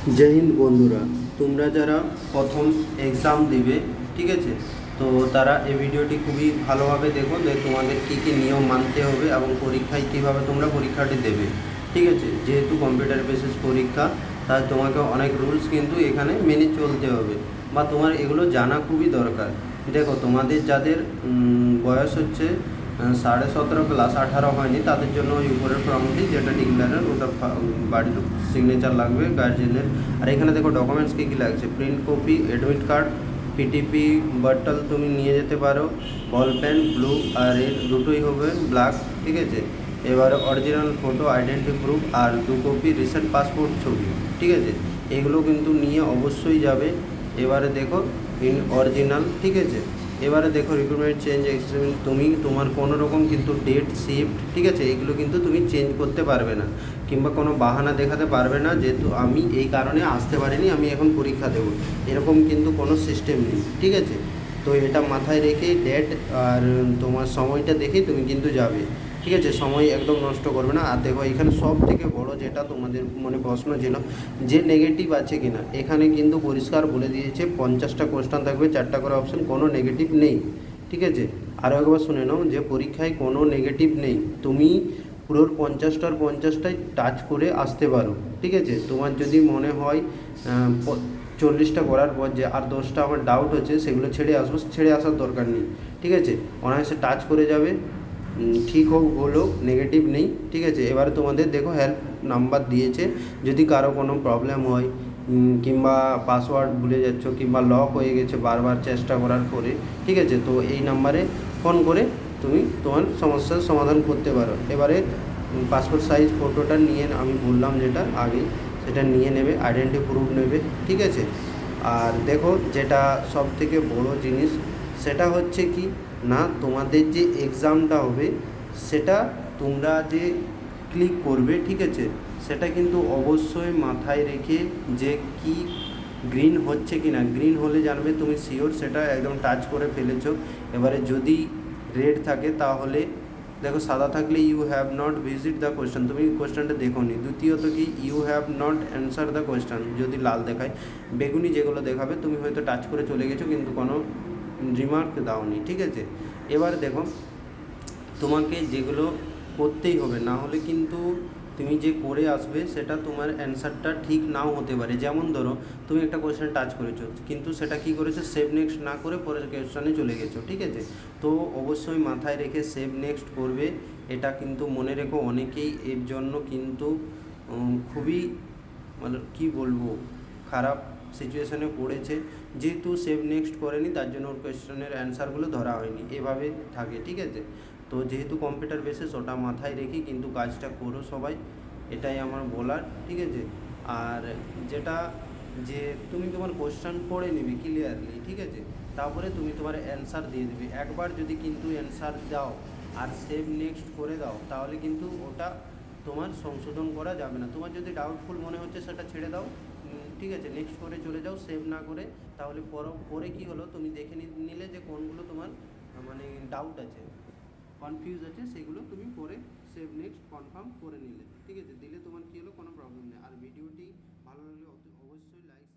জয় হিন্দ বন্ধুরা, তোমরা যারা প্রথম এক্সাম দিবে, ঠিক আছে? তো তারা এই ভিডিওটি খুবই ভালোভাবে দেখো, যে তোমাদের কী কী নিয়ম মানতে হবে এবং পরীক্ষায় কীভাবে তোমরা পরীক্ষাটি দেবে, ঠিক আছে? যেহেতু কম্পিউটার বেসিস পরীক্ষা তাই তোমাকে অনেক রুলস কিন্তু এখানে মেনে চলতে হবে, বা তোমার এগুলো জানা খুবই দরকার। দেখো, তোমাদের যাদের বয়স হচ্ছে সাড়ে সতেরো প্লাস আঠারো হয়নি, তাদের জন্য ওই উপরের ফর্মটি যেটা ডিক্লারের ওটা বাড়ির সিগনেচার লাগবে গার্জেনের আর এখানে দেখো ডকুমেন্টস কী কী লাগছে? প্রিন্ট কপি অ্যাডমিট কার্ড পিটিপি বটল তুমি নিয়ে যেতে পারো বল পেন ব্লু আর রেড দুটোই হবে ব্ল্যাক ঠিক আছে? এবারে অরিজিনাল ফটো আইডেন্টি প্রুফ আর দু কপি রিসেন্ট পাসপোর্ট ছবি, ঠিক আছে? এগুলো কিন্তু নিয়ে অবশ্যই যাবে। এবারে দেখো ইন অরিজিনাল ঠিক আছে? এবারে দেখো রিক্রুটমেন্ট চেঞ্জ এক্সপেরিমেন্ট তুমি, তোমার কোনো রকম কিন্তু ডেট শিফট ঠিক আছে? এগুলো কিন্তু তুমি চেঞ্জ করতে পারবে না, কিংবা কোনো বাহানা দেখাতে পারবে না যেহেতু আমি এই কারণে আসতে পারিনি, আমি এখন পরীক্ষা দেবো। এরকম কিন্তু কোনো সিস্টেম নেই, ঠিক আছে? তো এটা মাথায় রেখে ডেট আর তোমার সময়টা দেখেই তুমি কিন্তু যাবে। ঠিক আছে, সময় একদম নষ্ট করবে না। আর দেখো, এখানে সব থেকে বড় যেটা তোমাদের মনে প্রশ্ন ছিল, যে নেগেটিভ আছে কিনা, এখানে কিন্তু পরিষ্কার বলে দিয়েছে, পঞ্চাশটা কোশ্চেন থাকবে, চারটা করে অপশন কোনো নেগেটিভ নেই। ঠিক আছে? আরও একবার শুনে নাও, যে পরীক্ষায় কোনো নেগেটিভ নেই, তুমি পুরোর পঞ্চাশটার পঞ্চাশটাই টাচ করে আসতে পারো। ঠিক আছে? তোমার যদি মনে হয় চল্লিশটা করার পর যে, আর দশটা আমার ডাউট হচ্ছে, সেগুলো ছেড়ে আসব, ছেড়ে আসার দরকার নেই। ঠিক আছে? অনায়াসে টাচ করে যাবে। ঠিক হোক, ভুল হোক নেগেটিভ নেই, ঠিক আছে? এবারে তোমাদের দেখো হেল্প নাম্বার দিয়েছে। যদি কারও কোনো প্রবলেম হয় কিংবা পাসওয়ার্ড ভুলে যাচ্ছ, কিংবা লক হয়ে গেছে বারবার চেষ্টা করার পরে, ঠিক আছে? তো এই নাম্বারে ফোন করে তুমি তোমার সমস্যার সমাধান করতে পারো। এবারে পাসপোর্ট সাইজ ফটোটা নিয়ে আমি বললাম যেটা আগে সেটা নিয়ে নেবে আইডেন্টি প্রুফ নেবে, ঠিক আছে? আর দেখো, যেটা সব থেকে বড় জিনিস, সেটা হচ্ছে কি না, তোমাদের যে এক্সামটা হবে, সেটা তোমরা যে ক্লিক করবে, ঠিক আছে, সেটা কিন্তু অবশ্যই মাথায় রেখে যে কি গ্রিন হচ্ছে কি না। গ্রিন হলে জানবে তুমি শিওর সেটা একদম টাচ করে ফেলেছো। এবারে যদি রেড থাকে, তাহলে দেখো, সাদা থাকলে you have not visit the question তুমি কোয়েশ্চেনটা দেখো নি দ্বিতীয়ত কি you have not answer the question যদি লাল দেখায়, বেগুনি যেগুলো দেখাবে, তুমি হয়তো টাচ করে চলে গেছো, কিন্তু কোনো রিমার্ক দাওনি, ঠিক আছে? এবার দেখো, তোমাকে যেগুলো করতেই হবে, না হলে কিন্তু তুমি যে করে আসবে সেটা তোমার অ্যান্সারটা ঠিক নাও হতে পারে। যেমন ধরো, তুমি একটা কোয়েশ্চেন টাচ করেছ, কিন্তু সেটা কি করেছ? সেভ নেক্সট না করে পরের কোয়েশ্চেনে চলে গেছো, ঠিক আছে? তো অবশ্যই মাথায় রেখে সেভ নেক্সট করবে, এটা কিন্তু মনে রেখো, অনেকেই এর জন্য কিন্তু খুবই মানে কি বলব, খারাপ সিচুয়েশনে পড়েছে। যেহেতু সেভ নেক্সট করেনি, তার জন্য ওর কোয়েশ্চেনের অ্যান্সারগুলো ধরা হয়নি। এভাবে থাকে, ঠিক আছে? তো যেহেতু কম্পিউটার বেসিস ওটা মাথায় রেখে কিন্তু কাজটা করো সবাই। এটাই আমার বলার, ঠিক আছে? আর যেটা যে তুমি তোমার কোশ্চেন পড়ে নিবি ক্লিয়ারলি ঠিক আছে? তারপরে তুমি তোমার অ্যান্সার দিয়ে দিবি। একবার যদি কিন্তু অ্যান্সার দাও আর সেভ নেক্সট করে দাও, তাহলে কিন্তু ওটা তোমার সংশোধন করা যাবে না। তোমার যদি ডাউটফুল মনে হচ্ছে, সেটা ছেড়ে দাও। ঠিক আছে নেক্সট করে চলে যাও সেভ না করে, তাহলে পর পরে কী হলো, তুমি দেখে নিলে যে কোনগুলো তোমার মানে ডাউট আছে কনফিউজ আছে, সেগুলো তুমি পরে সেভ নেক্সট কনফার্ম করে নিলে, ঠিক আছে? দিলে তোমার কী হলো, কোনো প্রবলেম নেই। আর ভিডিওটি ভালো লাগলে অবশ্যই লাইক